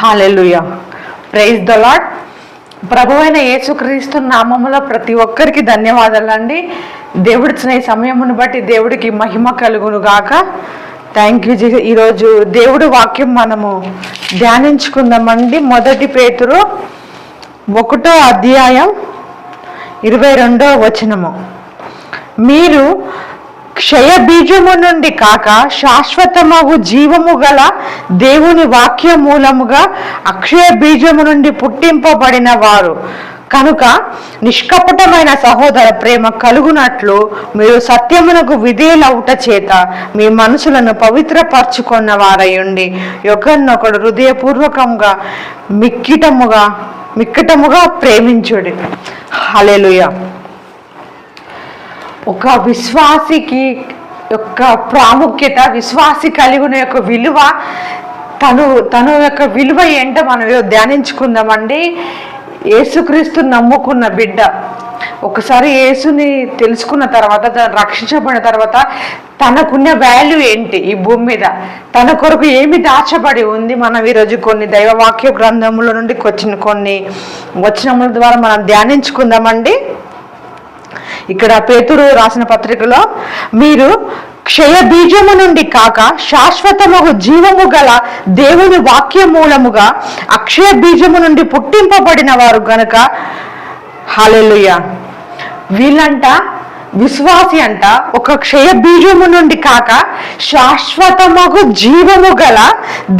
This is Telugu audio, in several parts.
హాలెలుయ ప్రైజ్ ద లాడ్ ప్రభు అయిన యేసుక్రీస్తు నామములో ప్రతి ఒక్కరికి ధన్యవాదాలండి దేవుడిచ్చిన ఈ సమయమును బట్టి దేవుడికి మహిమ కలుగును గాక. థ్యాంక్ యూ ఈరోజు దేవుడు వాక్యం మనము ధ్యానించుకుందామండి. మొదటి పేతురు ఒకటో అధ్యాయం ఇరవై రెండో వచనము. మీరు క్షయ బీజము నుండి కాక శాశ్వతమగు జీవము గల దేవుని వాక్య మూలముగా అక్షయ బీజము నుండి పుట్టింపబడిన వారు. కనుక నిష్కపటమైన సహోదర ప్రేమ కలుగునట్లు మీరు సత్యమునకు విధేయులవుట చేత మీ మనసులను పవిత్రపరచుకున్న వారయుండి ఒకరినొకడు హృదయపూర్వకంగా మిక్కిటముగా మిక్కటముగా ప్రేమించుడి. హలెలుయా ఒక విశ్వాసికి యొక్క ప్రాముఖ్యత విశ్వాసి కలిగిన యొక్క విలువ తను తను యొక్క విలువ ఏంటో మనం ధ్యానించుకుందామండి. యేసుక్రీస్తు నమ్ముకున్న బిడ్డ. ఒకసారి యేసుని తెలుసుకున్న తర్వాత రక్షించబడిన తర్వాత తనకున్న వాల్యూ ఏంటి ఈ భూమి మీద? తన కొరకు ఏమి దాచబడి ఉంది? మనం ఈరోజు కొన్ని దైవవాక్య గ్రంథముల నుండి వచ్చిన కొన్ని వచనముల ద్వారా మనం ధ్యానించుకుందామండి. ఇక్కడ పేతురు రాసిన పత్రికలో మీరు క్షయ బీజము నుండి కాక శాశ్వతముగు జీవము గల దేవుని వాక్య మూలముగా అక్షయ బీజము నుండి పుట్టింపబడిన వారు గనుక హాలెలుయ. వీళ్ళంట విశ్వాసి అంట ఒక క్షయ బీజము నుండి కాక శాశ్వతమగు జీవము గల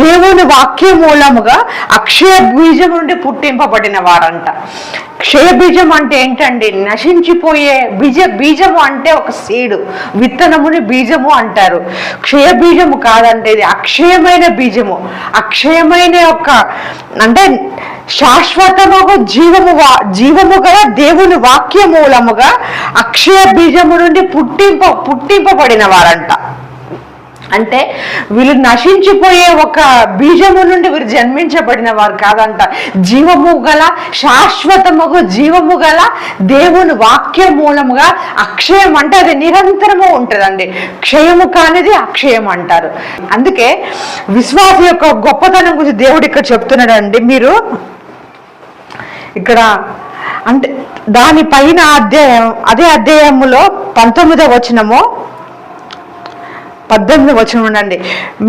దేవుని వాక్య మూలముగా అక్షయ బీజము నుండి పుట్టింపబడిన వారంట. క్షయ బీజం అంటే ఏంటండి? నశించిపోయే బీజ బీజము అంటే ఒక సీడు. విత్తనముని బీజము అంటారు. క్షయ బీజము కాదంటే ఇది అక్షయమైన బీజము. అక్షయమైన యొక్క అంటే శాశ్వతముగు జీవము వా- జీవము గల దేవుని వాక్య మూలముగా అక్షయ బీజము నుండి పుట్టింప పుట్టింపబడిన వారంట. అంటే వీళ్ళు నశించిపోయే ఒక బీజము నుండి వీరు జన్మించబడిన వారు కాదంట. జీవము గల శాశ్వతముగు జీవము గల దేవుని వాక్య మూలముగా అక్షయం అంటే అది నిరంతరము ఉంటుందండి. క్షయము కానిది అక్షయం అంటారు. అందుకే విశ్వాస యొక్క గొప్పతనం గురించి దేవుడు ఇక్కడ చెప్తున్నాడండి. మీరు ఇక్కడ అంటే దానిపైన అధ్యాయం అదే అధ్యాయములో పంతొమ్మిదవ వచనము పద్దెనిమిది వచనం ఉండండి.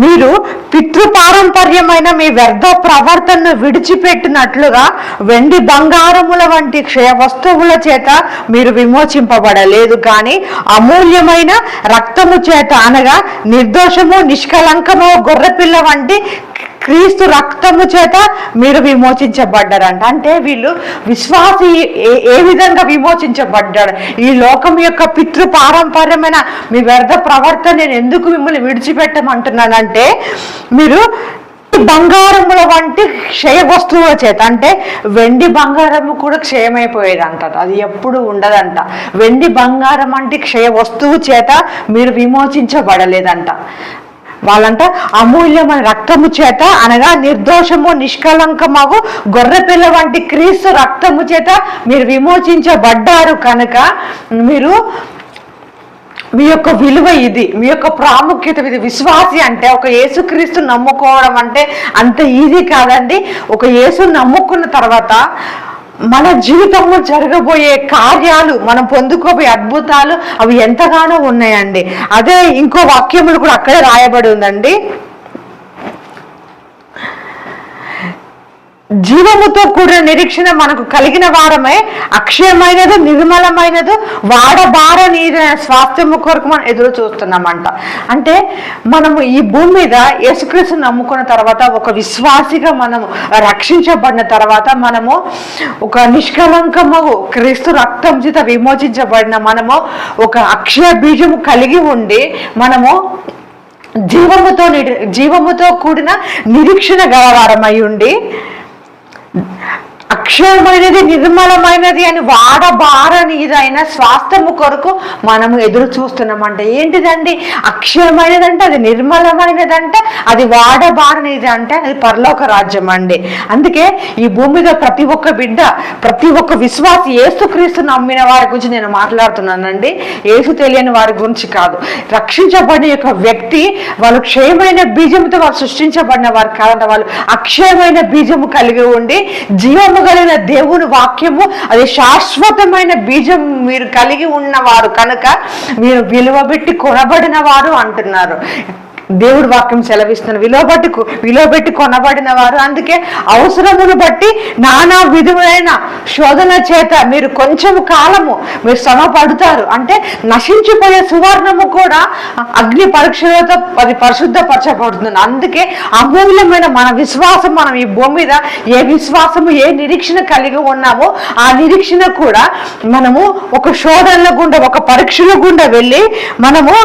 మీరు పితృపారంపర్యమైన మీ వ్యర్థ ప్రవర్తనను విడిచిపెట్టినట్లుగా వెండి బంగారముల వంటి క్షయ వస్తువుల చేత మీరు విమోచింపబడలేదు. కానీ అమూల్యమైన రక్తము చేత అనగా నిర్దోషము నిష్కలంకము గొర్రెపిల్ల వంటి క్రీస్తు రక్తము చేత మీరు విమోచించబడ్డారంట. అంటే వీళ్ళు విశ్వాసి ఏ ఏ విధంగా విమోచించబడ్డారు? ఈ లోకం యొక్క పితృ పారంపర్యమైన మీ వ్యర్థ ప్రవర్తన నేను ఎందుకు మిమ్మల్ని విడిచిపెట్టమంటున్నానంటే మీరు బంగారముల వంటి క్షయ వస్తువుల చేత అంటే వెండి బంగారము కూడా క్షయమైపోయేది అంటారు అది ఎప్పుడు ఉండదంట. వెండి బంగారం అంటే క్షయ వస్తువు చేత మీరు విమోచించబడలేదంట. వాళ్ళంట అమూల్యమైన రక్తము చేత అనగా నిర్దోషము నిష్కలంకమగు గొర్రెపిల్ల వంటి క్రీస్తు రక్తము చేత మీరు విమోచించబడ్డారు కనుక మీరు మీ యొక్క విలువ ఇది మీ యొక్క ప్రాముఖ్యత ఇది. విశ్వాసి అంటే ఒక యేసుక్రీస్తు నమ్ముకోవడం అంటే అంత ఈజీ కాదండి. ఒక యేసు నమ్ముకున్న తర్వాత మన జీవితంలో జరగబోయే కార్యాలు మనం పొందుకోబోయే అద్భుతాలు అవి ఎంతగానో ఉన్నాయండి. అదే ఇంకో వాక్యములు కూడా అక్కడే రాయబడి ఉందండి. జీవముతో కూడిన నిరీక్షణ మనకు కలిగిన వారమే అక్షయమైనది నిర్మలమైనది వాడబారని స్వాస్థ్యము కొరకు మనం ఎదురు చూస్తున్నామంట. అంటే మనము ఈ భూమి మీద యేసుక్రీస్తు నమ్ముకున్న తర్వాత ఒక విశ్వాసిగా మనము రక్షించబడిన తర్వాత మనము ఒక నిష్కలంకము క్రీస్తు రక్తం చేత విమోచించబడిన మనము ఒక అక్షయ బీజము కలిగి ఉండి మనము జీవముతో నిడి- జీవముతో కూడిన నిరీక్షణ గలవారమై ఉండి 嗯。అక్షయమైనది నిర్మలమైనది అని వాడబారని ఇదైన స్వాస్థ్యము కొరకు మనము ఎదురు చూస్తున్నామంటే. ఏంటిదండి? అక్షయమైనదంటే అది నిర్మలమైనదంటే అది వాడబారనిది అంటే అది పరలోక రాజ్యం అండి అందుకే ఈ భూమి మీద ప్రతి ఒక్క బిడ్డ ప్రతి ఒక్క విశ్వాసి ఏసుక్రీస్తు నమ్మిన వారి గురించి నేను మాట్లాడుతున్నానండి. ఏసు తెలియని వారి గురించి కాదు. రక్షించబడిన యొక్క వ్యక్తి వాళ్ళు క్షయమైన బీజంతో వారు సృష్టించబడిన వారు కాదంటే. వాళ్ళు అక్షయమైన బీజము కలిగి ఉండి జీవము కలిగిన దేవుని వాక్యము అది శాశ్వతమైన బీజం మీరు కలిగి ఉన్నవారు కనుక మీరు విలువ పెట్టి కొనబడిన వారు అంటున్నారు. దేవుడు వాక్యం సెలవిస్తున్న విలువ విలువబెట్టి విలువ పెట్టి కొనబడిన వారు. అందుకే అవసరమును బట్టి నానా విధములైన శోధన చేత మీరు కొంచెం కాలము మీరు శ్రమ పడుతారు. అంటే నశించిపోయే సువర్ణము కూడా అగ్ని పరీక్షలతో అది పరిశుద్ధపరచబడుతుంది. అందుకే అమూల్యమైన మన విశ్వాసం మనం ఈ భూమి మీద ఏ విశ్వాసము ఏ నిరీక్షణ కలిగి ఉన్నామో ఆ నిరీక్షణ కూడా మనము ఒక శోధనల గుండా ఒక పరీక్షల గుండా వెళ్ళి మనము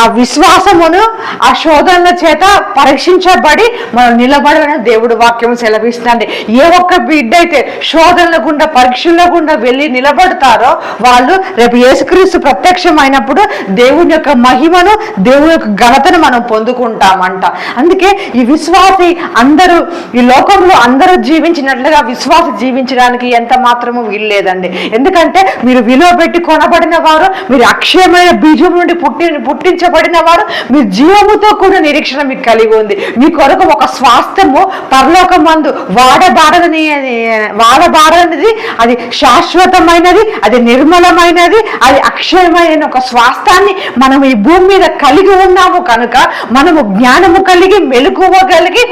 ఆ విశ్వాసమును ఆ శోధనల చేత పరీక్షించబడి మనం నిలబడమని దేవుడు వాక్యం సెలవిస్తుంది. ఏ ఒక్క బిడ్డ అయితే శోధనల గుండా పరీక్షల గుండా వెళ్ళి నిలబడతారో వాళ్ళు రేపు యేసుక్రీస్తు ప్రత్యక్షమైనప్పుడు దేవుని యొక్క మహిమను దేవుని యొక్క ఘనతను మనం పొందుకుంటామంట. అందుకే ఈ విశ్వాసి అందరూ ఈ లోకంలో అందరూ జీవించినట్లుగా విశ్వాస జీవించడానికి ఎంత మాత్రము వీల్లేదండి. ఎందుకంటే మీరు విలువ పెట్టి కొనబడిన వారు మీరు అక్షయమైన బీజం నుండి పుట్టి పుట్టించబడిన వారు మీరు జీవముతో కూడా నిరీక్షణ మీకు కలిగి ఉంది. మీ కొరకు ఒక స్వాస్థ్యము పరలోక మందు వాడబారదని వాడబారనిది అది శాశ్వతమైనది అది నిర్మలమైనది అది అక్షయమైన ఒక స్వాస్థాన్ని మనం ఈ భూమి మీద కలిగి ఉన్నాము కనుక మనము జ్ఞానము కలిగి మెలకువ లోకంలో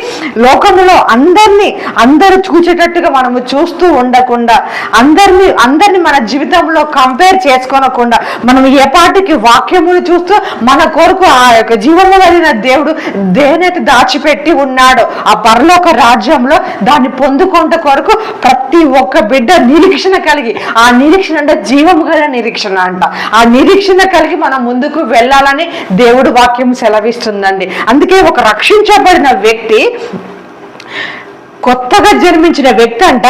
లోకములో అందరినీ అందరు చూచేటట్టుగా మనము చూస్తూ ఉండకుండా అందరినీ అందరిని మన జీవితంలో కంపేర్ చేసుకోనకుండా మనం ఏ పాటికి వాక్యమును చూస్తూ మన కొరకు ఆ యొక్క జీవము కలిగిన దేవుడు దేనైతే దాచిపెట్టి ఉన్నాడో ఆ పరలోక రాజ్యంలో దాన్ని పొందుకుంట కొరకు ప్రతి ఒక్క బిడ్డ నిరీక్షణ కలిగి ఆ నిరీక్షణ అంటే జీవం గల నిరీక్షణ అంట. ఆ నిరీక్షణ కలిగి మనం ముందుకు వెళ్ళాలని దేవుడు వాక్యం సెలవిస్తుందండి. అందుకే ఒక రక్షించబడిన వ్యక్తి కొత్తగా జన్మించిన వ్యక్తి అంట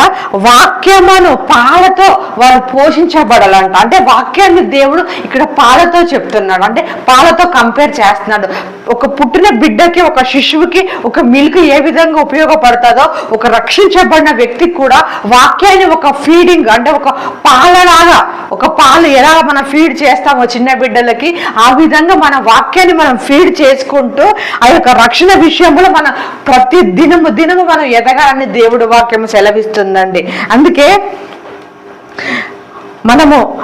వాక్యమును పాలతో వారు పోషించబడాలంట. అంటే వాక్యాన్ని దేవుడు ఇక్కడ పాలతో చెప్తున్నాడు. అంటే పాలతో కంపేర్ చేస్తున్నాడు. ఒక పుట్టిన బిడ్డకి ఒక శిశువుకి ఒక మిల్క్ ఏ విధంగా ఉపయోగపడుతుందో ఒక రక్షించబడిన వ్యక్తికి కూడా వాక్యాన్ని ఒక ఫీడింగ్ అంటే ఒక పాలలాగా ఒక పాలు ఎలా మనం ఫీడ్ చేస్తామో చిన్న బిడ్డలకి ఆ విధంగా మన వాక్యాన్ని మనం ఫీడ్ చేసుకుంటూ ఆ యొక్క రక్షణ విషయంలో మనం ప్రతి దినము దినము మనం ఎదగ అని దేవుడు వాక్యం సెలవిస్తుందండి. అందుకే మనము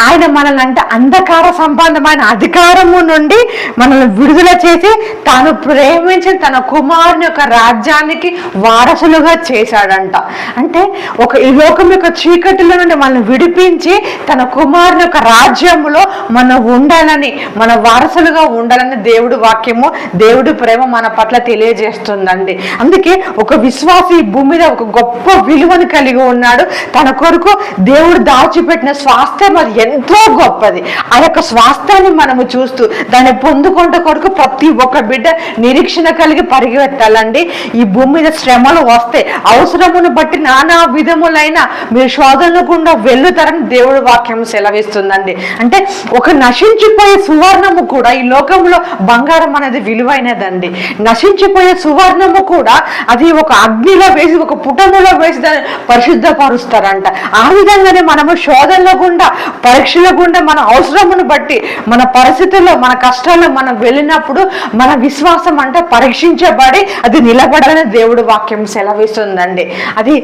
ఆయన మనల్ని అంటే అంధకార సంబంధమైన అధికారము నుండి మనల్ని విడుదల చేసి తాను ప్రేమించిన తన కుమారుని యొక్క రాజ్యానికి వారసులుగా చేశాడంట. అంటే ఒక ఈ లోకం యొక్క చీకటిలో నుండి మనల్ని విడిపించి తన కుమారుని యొక్క రాజ్యములో మనం ఉండాలని మన వారసులుగా ఉండాలని దేవుడు వాక్యము దేవుడు ప్రేమ మన పట్ల తెలియజేస్తుందండి. అందుకే ఒక విశ్వాసి ఈ భూమి మీద ఒక గొప్ప విలువను కలిగి ఉన్నాడు. తన కొరకు దేవుడు దాచిపెట్టిన స్వాస్థ్య అది ఎంతో గొప్పది. ఆ యొక్క స్వాస్థ్యాన్ని మనము చూస్తూ దాన్ని పొందుకుంట కొరకు ప్రతి ఒక్క బిడ్డ నిరీక్షణ కలిగి పరిగెత్తాలండి. ఈ భూమి మీద శ్రమలు వస్తే అవసరమును బట్టి నానా విధములైన మీరు శోధనలు గుండా వెళ్ళుతారని దేవుడు వాక్యం సెలవిస్తుందండి. అంటే ఒక నశించిపోయే సువర్ణము కూడా ఈ లోకంలో బంగారం అనేది విలువైనదండి. నశించిపోయే సువర్ణము కూడా అది ఒక అగ్నిలో వేసి ఒక పుటములో వేసి దాన్ని పరిశుద్ధపరుస్తారంట. ఆ విధంగానే మనము శోధనలు గుండా పరీక్షల గుండా మన అవసరమును బట్టి మన పరిస్థితుల్లో మన కష్టాల్లో మనం వెళ్ళినప్పుడు మన విశ్వాసం అంటే పరీక్షించబడి అది నిలబడాలని దేవుడు వాక్యం సెలవిస్తుందండి. అది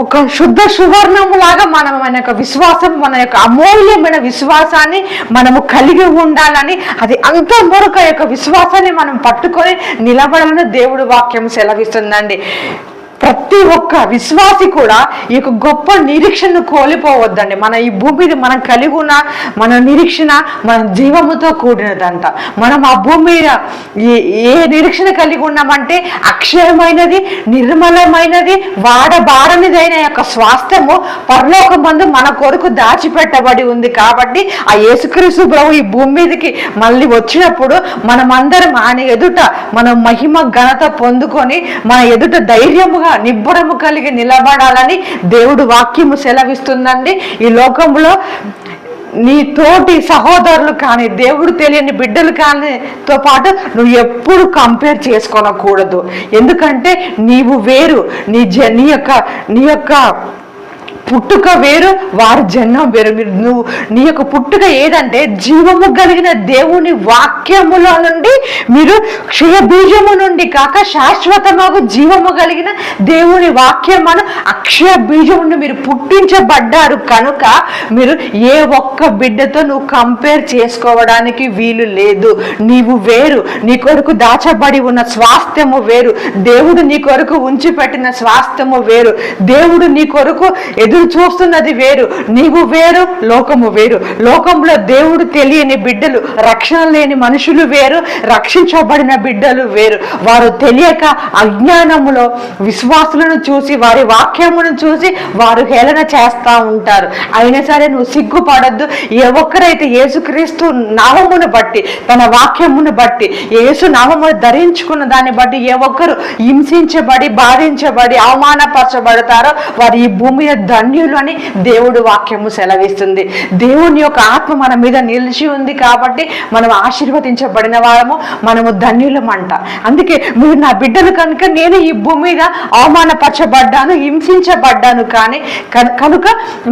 ఒక శుద్ధ సువర్ణము లాగా మనం మన యొక్క విశ్వాసం మన యొక్క అమూల్యమైన విశ్వాసాన్ని మనము కలిగి ఉండాలని అది అంత మరొక యొక్క విశ్వాసాన్ని మనం పట్టుకొని నిలబడాలని దేవుడు వాక్యం సెలవిస్తుందండి. ప్రతి ఒక్క విశ్వాసి కూడా ఈ యొక్క గొప్ప నిరీక్షణను కోల్పోవద్దండి. మన ఈ భూమి మీద మనం కలిగి ఉన్న మన నిరీక్షణ మన జీవముతో కూడినదంట. మనం ఆ భూమి మీద ఏ- నిరీక్షణ కలిగి ఉన్నామంటే అక్షయమైనది నిర్మలమైనది వాడబారనిదైన యొక్క స్వాస్థ్యము పరలోకమందు మన కొరకు దాచిపెట్టబడి ఉంది కాబట్టి ఆ యేసుక్రీస్తు ప్రభు ఈ భూమి మీదకి మళ్ళీ వచ్చినప్పుడు మనమందరం ఆయన ఎదుట మనం మహిమ ఘనత పొందుకొని మన ఎదుట ధైర్యముగా నిబ్బరము కలిగి నిలబడాలని దేవుడు వాక్యము సెలవిస్తుందండి. ఈ లోకంలో నీ తోటి సహోదరులు కానీ దేవుడు తెలియని బిడ్డలు కానీతో పాటు నువ్వు ఎప్పుడు కంపేర్ చేసుకోనకూడదు. ఎందుకంటే నీవు వేరు. నీ జ నీ యొక్క నీ యొక్క పుట్టుక వేరు వారి జన్మం వేరు. మీరు నువ్వు నీ యొక్క పుట్టుక ఏదంటే జీవము కలిగిన దేవుని వాక్యములో నుండి మీరు క్షయబీజము నుండి కాక శాశ్వతమగు జీవము కలిగిన దేవుని వాక్యమును అక్షయ బీజం నుండి మీరు పుట్టించబడ్డారు. కనుక మీరు ఏ ఒక్క బిడ్డతో నువ్వు కంపేర్ చేసుకోవడానికి వీలు లేదు. నీవు వేరు నీ కొరకు దాచబడి ఉన్న స్వాస్థ్యము వేరు. దేవుడు నీ కొరకు ఉంచి పెట్టిన స్వాస్థ్యము వేరు. దేవుడు నీ కొరకు ఎదురు చూస్తున్నది వేరు. నీవు వేరు లోకము వేరు. లోకంలో దేవుడు తెలియని బిడ్డలు రక్షణ లేని మనుషులు వేరు రక్షించబడిన బిడ్డలు వేరు. వారు తెలియక అజ్ఞానములో విశ్వాసులను చూసి వారి వాక్యమును చూసి వారు హేళన చేస్తూ ఉంటారు. అయినా సరే నువ్వు సిగ్గుపడద్దు. ఏ ఒక్కరైతే యేసుక్రీస్తు నామమును బట్టి తన వాక్యమును బట్టి యేసు నామమును ధరించుకున్న దాన్ని బట్టి ఏ ఒక్కరు హింసించబడి బాధించబడి అవమానపరచబడతారో వారు ఈ భూమి మీద ధన్యులు అని దేవుడు వాక్యము సెలవిస్తుంది. దేవుని యొక్క ఆత్మ మన మీద నిలిచి ఉంది కాబట్టి మనం ఆశీర్వదించబడిన వారము మనము ధన్యులం అంట అందుకే మీరు నా బిడ్డలు కనుక నేను ఈ భూమి మీద అవమానపరచబడ్డాను హింసించబడ్డాను కానీ కనుక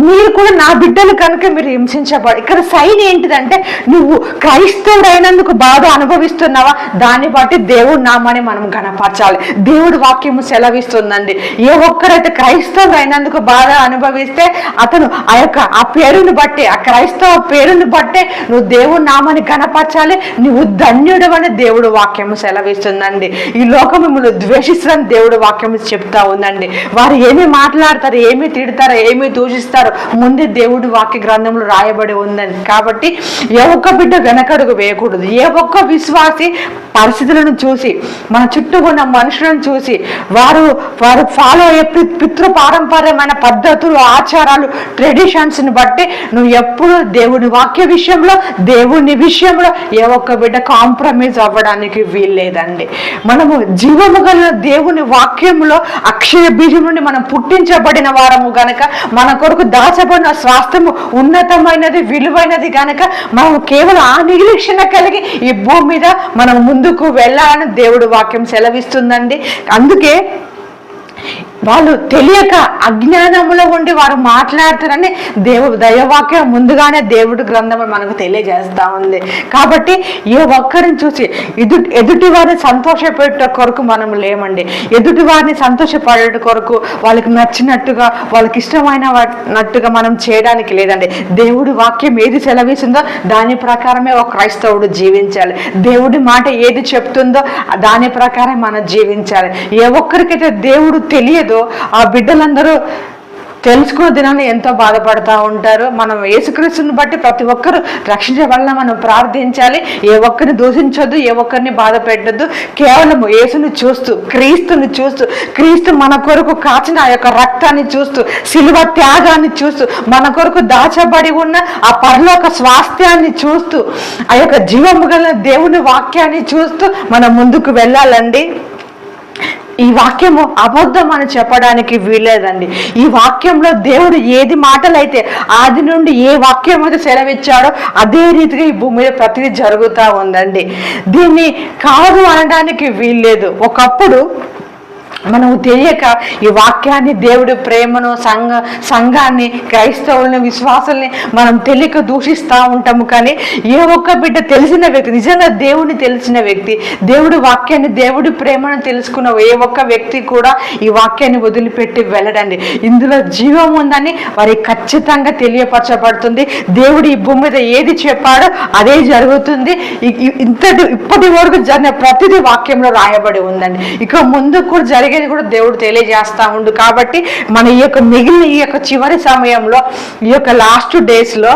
మీరు కూడా నా బిడ్డలు కనుక మీరు హింసించబడి ఇక్కడ సైన్ ఏంటిదంటే నువ్వు క్రైస్తవుడైనందుకు బాధ అనుభవిస్తున్నావా? దాన్ని బట్టి దేవుడు నామని మనం గణపరచాలి. దేవుడు వాక్యము సెలవిస్తుందండి. ఏ ఒక్కరైతే క్రైస్తవుడైనందుకు అయినందుకు బాధ అనుభవిస్తే అతను ఆ యొక్క ఆ పేరుని బట్టి ఆ క్రైస్తవ పేరుని బట్టే నువ్వు దేవుడు నామని గణపరచాలి నువ్వు ధన్యుడు అని దేవుడు వాక్యము సెలవిస్తుందండి. ఈ లోకం మిమ్మల్ని ద్వేషిస్తుందని దేవుడు వాక్యము చెప్తా ఉందండి. వారు ఏమి మాట్లాడతారు ఏమి తిడతారు ఏమి దూషిస్తారు ముందే దేవుడు వాక్య గ్రంథంలో రాయబడి ఉందండి. కాబట్టి ఏ ఒక్క బిడ్డ వెనకడుగు వేయకూడదు. ఏ ఒక్క విశ్వాసి పరిస్థితులను చూసి మన చుట్టూ ఉన్న మనుషులను చూసి వారు వారు ఫాలో అయ్యే పితృ పారంపర్యమైన పద్ధతులు ఆచారాలు ట్రెడిషన్స్ని బట్టి నువ్వు ఎప్పుడు దేవుని వాక్య విషయంలో దేవుని విషయంలో ఏ ఒక్క బిడ్డ కాంప్రమైజ్ అవ్వడానికి వీల్లేదండి. మనము జీవము గల దేవుని వాక్యంలో అక్షయ బీజం నుండి మనం పుట్టించబడిన వారము గనక మన కొరకు దాచబడిన స్వాస్థ్యము ఉన్నతమైనది విలువైనది గనక మనం కేవలం ఆ నిరీక్షణ కలిగి ఈ భూమి మీద మనం ముందుకు వెళ్ళాలని దేవుడు వాక్యం సెలవిస్తుందండి. అందుకే వాళ్ళు తెలియక అజ్ఞానంలో ఉండి వారు మాట్లాడతారని దేవు దైవవాక్యం ముందుగానే దేవుడు గ్రంథం మనకు తెలియజేస్తా ఉంది. కాబట్టి ఏ ఒక్కరిని చూసి ఎదు ఎదుటి వారిని సంతోషపెట్ట కొరకు మనం లేమండి. ఎదుటి వారిని సంతోషపడే కొరకు వాళ్ళకి నచ్చినట్టుగా వాళ్ళకి ఇష్టమైన నట్టుగా మనం చేయడానికి లేదండి. దేవుడి వాక్యం ఏది సెలవిస్తుందో దాని ప్రకారమే ఒక క్రైస్తవుడు జీవించాలి. దేవుడి మాట ఏది చెప్తుందో దాని ప్రకారం మనం జీవించాలి. ఏ ఒక్కరికైతే దేవుడు తెలియదో ఆ బిడ్డలందరూ తెలుసుకున్న దినాన్ని ఎంతో బాధపడుతూ ఉంటారు. మనం యేసుక్రీస్తుని బట్టి ప్రతి ఒక్కరు రక్షించబడాలని మనం ప్రార్థించాలి. ఏ ఒక్కరిని దూషించొద్దు ఏ ఒక్కరిని బాధ పెట్టద్దు. కేవలం యేసుని చూస్తూ క్రీస్తుని చూస్తూ క్రీస్తు మన కొరకు కాచిన ఆ యొక్క రక్తాన్ని చూస్తూ శిలువ త్యాగాన్ని చూస్తూ మన కొరకు దాచబడి ఉన్న ఆ పరలోక స్వాస్థ్యాన్ని చూస్తూ ఆ యొక్క జీవము గల దేవుని వాక్యాన్ని చూస్తూ మనం ముందుకు వెళ్ళాలండి. ఈ వాక్యము అబద్ధం అని చెప్పడానికి వీలేదండి ఈ వాక్యంలో దేవుడు ఏది మాటలైతే ఆది నుండి ఏ వాక్యం అయితే సెలవిచ్చాడో అదే రీతిగా ఈ భూమి మీద ప్రతిదీ జరుగుతూ ఉందండి. దీన్ని కాదు అనడానికి వీల్లేదు. ఒకప్పుడు మనము తెలియక ఈ వాక్యాన్ని దేవుడి ప్రేమను సంఘ సంఘాన్ని క్రైస్తవులను విశ్వాసుల్ని మనం తెలియక దూషిస్తూ ఉంటాము కానీ ఏ ఒక్క బిడ్డ తెలిసిన వ్యక్తి నిజంగా దేవుని తెలిసిన వ్యక్తి దేవుడి వాక్యాన్ని దేవుడి ప్రేమను తెలుసుకున్న ఏ ఒక్క వ్యక్తి కూడా ఈ వాక్యాన్ని వదిలిపెట్టి వెళ్ళడండి. ఇందులో జీవం ఉందని వారి ఖచ్చితంగా తెలియపరచబడుతుంది. దేవుడు ఈ భూమి మీద ఏది చెప్పాడో అదే జరుగుతుంది. ఇంతటి ఇప్పటి వరకు జరిగిన ప్రతిదీ వాక్యంలో రాయబడి ఉందండి. ఇక ముందు కూడా జరిగే అనేది కూడా దేవుడు తెలియజేస్తా ఉండు. కాబట్టి మన ఈ యొక్క మిగిలిన ఈ యొక్క చివరి సమయంలో ఈ యొక్క లాస్ట్ డేస్లో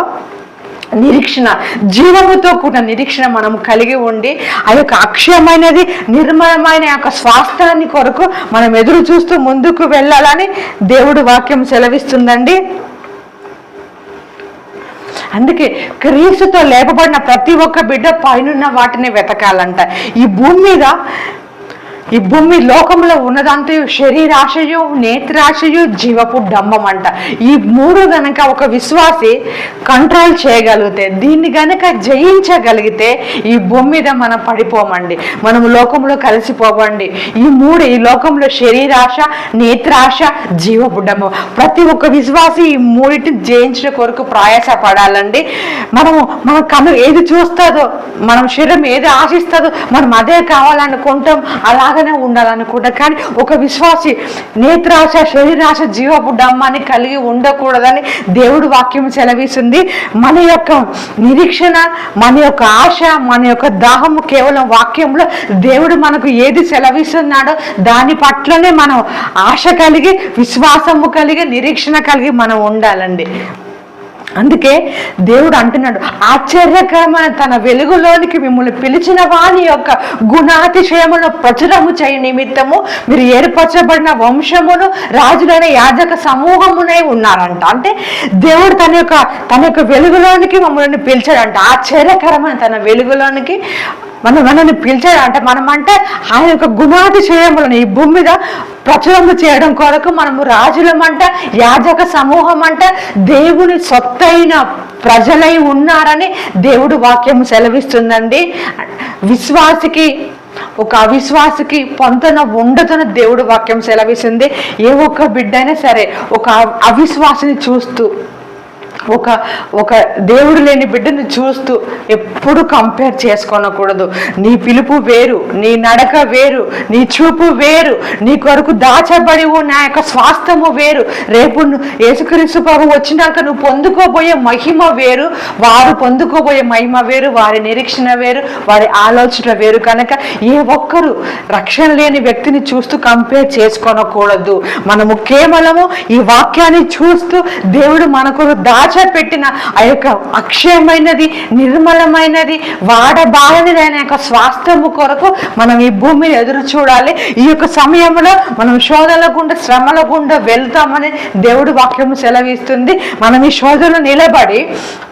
నిరీక్షణ జీవముతో కూడిన నిరీక్షణ మనం కలిగి ఉండి ఆ యొక్క అక్షయమైనది నిర్మలమైన యొక్క స్వాస్థాన్ని కొరకు మనం ఎదురు చూస్తూ ముందుకు వెళ్ళాలని దేవుడు వాక్యం సెలవిస్తుందండి. అందుకే క్రీస్తుతో లేపబడిన ప్రతి ఒక్క బిడ్డ పైనున్న వాటిని వెతకాలంట. ఈ భూమి మీద ఈ భూమి లోకంలో ఉన్నదంతా శరీరాశయు నేత్రాశయు జీవపు డంబం అంట. ఈ మూడు గనక ఒక విశ్వాసి కంట్రోల్ చేయగలిగితే దీన్ని గనక జయించగలిగితే ఈ భూమి మీద మనం పడిపోమండి. మనం లోకంలో కలిసిపోవండి. ఈ మూడు ఈ లోకంలో శరీరాశ నేత్రాశ జీవపు డంబం. ప్రతి ఒక్క విశ్వాసి ఈ మూడింటిని జయించిన కొరకు ప్రయాస పడాలండి మనము మన కను ఏది చూస్తుందో మనం శరీరం ఏది ఆశిస్తుందో మనం అదే కావాలనుకుంటాం. అలాగనే ఉండాలనుకుంటాం కానీ ఒక విశ్వాసి నేత్రాశ శరీరాశ జీవపు డమ్మాన్ని కలిగి ఉండకూడదని దేవుడు వాక్యం సెలవిస్తుంది. మన యొక్క నిరీక్షణ మన యొక్క ఆశ మన యొక్క దాహము కేవలం వాక్యంలో దేవుడు మనకు ఏది సెలవిస్తున్నాడో దాని పట్లనే మనం ఆశ కలిగి విశ్వాసము కలిగి నిరీక్షణ కలిగి మనం ఉండాలండి. అందుకే దేవుడు అంటున్నాడు ఆశ్చర్యకరమైన తన వెలుగులోనికి మిమ్మల్ని పిలిచిన వాని యొక్క గుణాతిశయమును ప్రచురము చేయ నిమిత్తము మీరు ఏర్పరచబడిన వంశమును రాజులైన యాజక సమూహమునే ఉన్నారంట. అంటే దేవుడు తన యొక్క తన యొక్క వెలుగులోనికి మమ్మల్ని పిలిచాడంట ఆశ్చర్యకరమైన తన వెలుగులోనికి మనం మనల్ని పిలిచాడంటే మనం అంటే ఆయన యొక్క గుణాతిశయములను ఈ భూమి మీద ప్రచురము చేయడం కొరకు మనము రాజులమంట యాజక సమూహం అంట దేవుని సొత్తైన ప్రజలై ఉన్నారని దేవుడు వాక్యం సెలవిస్తుందండి. విశ్వాసికి ఒక అవిశ్వాసికి పొంతన ఉండదని దేవుడు వాక్యం సెలవిస్తుంది. ఏ ఒక్క బిడ్డైనా సరే ఒక అవిశ్వాసిని చూస్తూ ఒక ఒక దేవుడు లేని బిడ్డను చూస్తూ ఎప్పుడు కంపేర్ చేసుకోనకూడదు. నీ పిలుపు వేరు నీ నడక వేరు నీ చూపు వేరు నీ కొరకు దాచబడి నా యొక్క స్వాస్థము వేరు. రేపు యేసుక్రీస్తు ప్రభు వచ్చినాక నువ్వు పొందుకోబోయే మహిమ వేరు వారు పొందుకోబోయే మహిమ వేరు వారి నిరీక్షణ వేరు వారి ఆలోచన వేరు. కనుక ఏ ఒక్కరు రక్షణ లేని వ్యక్తిని చూస్తూ కంపేర్ చేసుకోనకూడదు. మనము కేవలము ఈ వాక్యాన్ని చూస్తూ దేవుడు మనకు దాచపెట్టిన ఆ యొక్క అక్షయమైనది నిర్మలమైనది వాడబారనిది ఆయన యొక్క స్వాస్థ్యము కొరకు మనం ఈ భూమిని ఎదురు చూడాలి. ఈ యొక్క సమయంలో మనం శోధల గుండా శ్రమల గుండా వెళ్తామని దేవుడు వాక్యము సెలవిస్తుంది. మనం ఈ శోధనలో నిలబడి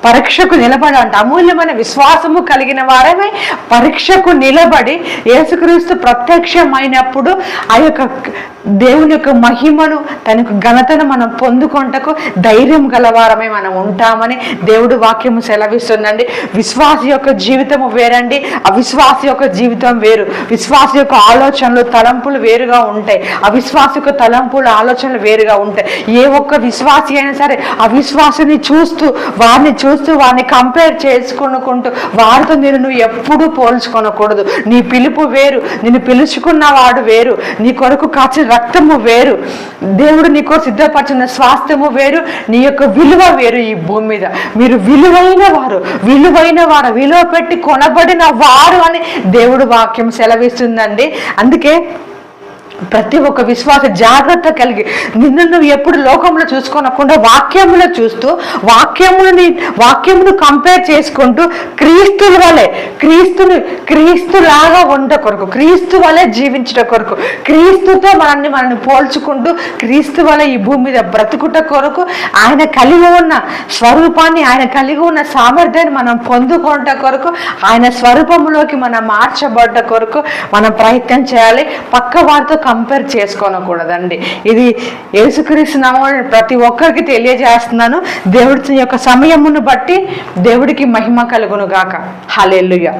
పరీక్షకు నిలబడి అంటే అమూల్యమైన విశ్వాసము కలిగిన వారమే పరీక్షకు నిలబడి యేసుక్రీస్తు ప్రత్యక్షమైనప్పుడు ఆ యొక్క దేవుని యొక్క మహిమను తన యొక్క ఘనతను మనం పొందుకుంటకు ధైర్యం గలవారమే మనం ఉంటామని దేవుడు వాక్యం సెలవిస్తుందండి విశ్వాస యొక్క జీవితము వేరండి. అవిశ్వాస యొక్క జీవితం వేరు. విశ్వాస యొక్క ఆలోచనలు తలంపులు వేరుగా ఉంటాయి. అవిశ్వాస యొక్క తలంపులు ఆలోచనలు వేరుగా ఉంటాయి. ఏ ఒక్క విశ్వాసి అయినా సరే అవిశ్వాసాన్ని చూస్తూ వారిని చూస్తూ వారిని కంపేర్ చేసుకునుకుంటూ వారితో నేను నువ్వు ఎప్పుడూ పోల్చుకొనకూడదు. నీ పిలుపు వేరు. నిన్ను పిలుచుకున్న వాడు వేరు. నీ కొరకు కాచిన రక్తము వేరు. దేవుడు నీకో సిద్ధపరిచిన స్వాస్థ్యము వేరు. నీ యొక్క విలువ వేరు. ఈ భూమి మీద. మీరు విలువైన వారు విలువైన వారు విలువ పెట్టి కొనబడిన వారు అని దేవుడు వాక్యం సెలవిస్తుందండి. అందుకే ప్రతి ఒక్క విశ్వాస జాగ్రత్త కలిగి నిన్ను నువ్వు ఎప్పుడు లోకంలో చూసుకోనకుండా వాక్యములో చూస్తూ వాక్యములని వాక్యమును కంపేర్ చేసుకుంటూ క్రీస్తుల వలె క్రీస్తుని క్రీస్తులాగా ఉండ కొరకు క్రీస్తు వలె జీవించట కొరకు క్రీస్తుతో మనల్ని మనల్ని పోల్చుకుంటూ క్రీస్తు వలె ఈ భూమి మీద బ్రతుకుట కొరకు ఆయన కలిగి ఉన్న స్వరూపాన్ని ఆయన కలిగి ఉన్న సామర్థ్యాన్ని మనం పొందుకుంట కొరకు ఆయన స్వరూపంలోకి మనం మార్చబడ్డ కొరకు మనం ప్రయత్నం చేయాలి. పక్క వారితో కంపేర్ చేసుకోనకూడదండి. ఇది యేసుక్రీస్తు ప్రతి ఒక్కరికి తెలియజేస్తున్నాను. దేవుడి యొక్క సమయమును బట్టి దేవుడికి మహిమ కలుగును గాక. హల్లెలూయా.